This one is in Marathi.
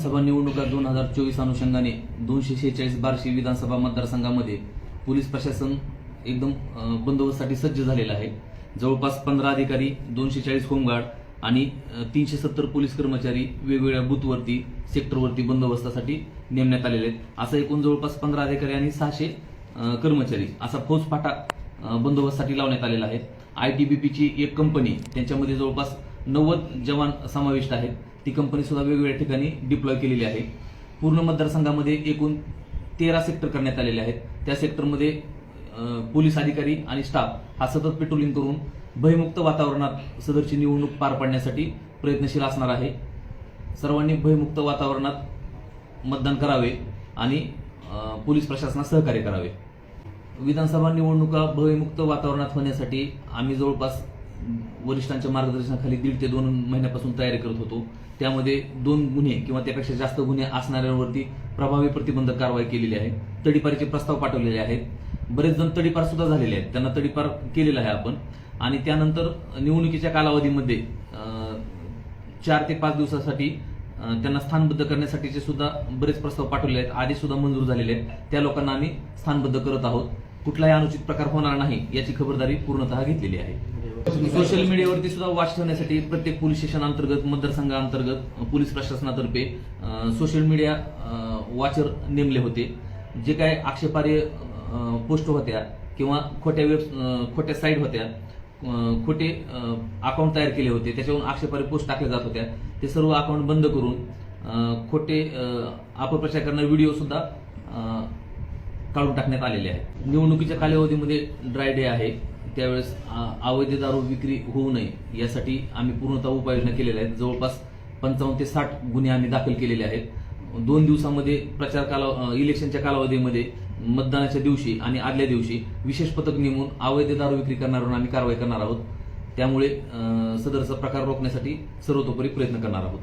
विधानसभा निवडणुका दोन हजार चोवीस अनुषंगाने दोनशे शेहेचाळीस बार्शी विधानसभा मतदारसंघामध्ये पोलीस प्रशासन एकदम बंदोबस्तासाठी सज्ज झालेलं आहे. जवळपास पंधरा अधिकारी दोनशे चाळीस होमगार्ड आणि तीनशे सत्तर पोलीस कर्मचारी वेगवेगळ्या बूथवरती सेक्टरवरती बंदोबस्तासाठी नेमण्यात आलेले आहेत. असं एकूण जवळपास पंधरा अधिकारी आणि सहाशे कर्मचारी असा फौजफाटा बंदोबस्तासाठी लावण्यात आलेला आहे. आय टी बी पीची एक कंपनी त्यांच्यामध्ये जवळपास नव्वद जवान समाविष्ट आहेत. ती कंपनी सुद्धा वेगवेगळ्या ठिकाणी डिप्लॉय केलेली आहे. पूर्ण मतदारसंघामध्ये एकूण तेरा सेक्टर करण्यात आलेले आहेत. त्या सेक्टरमध्ये पोलीस अधिकारी आणि स्टाफ हा सतत पेट्रोलिंग करून भयमुक्त वातावरणात सदरची निवडणूक पार पाडण्यासाठी प्रयत्नशील असणार आहे. सर्वांनी भयमुक्त वातावरणात मतदान करावे आणि पोलीस प्रशासनास सहकार्य करावे. विधानसभा निवडणुका भयमुक्त वातावरणात होण्यासाठी आम्ही जवळपास वरिष्ठांच्या मार्गदर्शनाखाली दीड ते दोन महिन्यापासून तयारी करत होतो. त्यामध्ये दोन गुन्हे किंवा त्यापेक्षा जास्त गुन्हे असणाऱ्यांवरती प्रभावी प्रतिबंधक कारवाई केलेली आहे. तडीपारीचे प्रस्ताव पाठवलेले आहेत. बरेच जण तडीपार सुद्धा झालेले आहेत. त्यांना तडीपार केलेला आहे आपण. आणि त्यानंतर निवडणुकीच्या कालावधीमध्ये चार ते पाच दिवसासाठी त्यांना स्थानबद्ध करण्यासाठीचे सुद्धा बरेच प्रस्ताव पाठवले आहेत. आधी सुद्धा मंजूर झालेले आहेत. त्या लोकांना आम्ही स्थानबद्ध करत आहोत. कुठलाही अनुचित प्रकार होणार नाही याची खबरदारी पूर्णतः घेतलेली आहे. सोशल मीडियावरती सुद्धा वाच ठेवण्यासाठी प्रत्येक पोलीस स्टेशन अंतर्गत मतदारसंघाअंतर्गत पोलीस प्रशासनातर्फे सोशल मीडिया वाचर नेमले होते. जे काय आक्षेपार्ह अ, पोस्ट होत्या किंवा खोट्या वेब खोट्या साईट होत्या खोटे अकाउंट तयार केले होते त्याच्यावरून आक्षेपार्ह पोस्ट टाकल्या जात होत्या. ते सर्व अकाउंट बंद करून खोटे अपप्रचार करणारे व्हिडिओ सुद्धा काढून टाकण्यात आलेले आहेत. निवडणुकीच्या कालावधीमध्ये ड्राय डे आहे. त्यावेळेस अवैध दारू विक्री होऊ नये यासाठी आम्ही पूर्णतः उपाययोजना केलेल्या आहेत. जवळपास पंचावन्न ते साठ गुन्हे आम्ही दाखल केलेले आहेत. दोन दिवसामध्ये प्रचार काला इलेक्शनच्या कालावधीमध्ये मतदानाच्या दिवशी आणि आदल्या दिवशी विशेष पथक नेमून अवैध दारू विक्री करणाऱ्यांवर आम्ही कारवाई करणार आहोत. त्यामुळे सदरचा प्रकार रोखण्यासाठी सर्वतोपरी प्रयत्न करणार आहोत.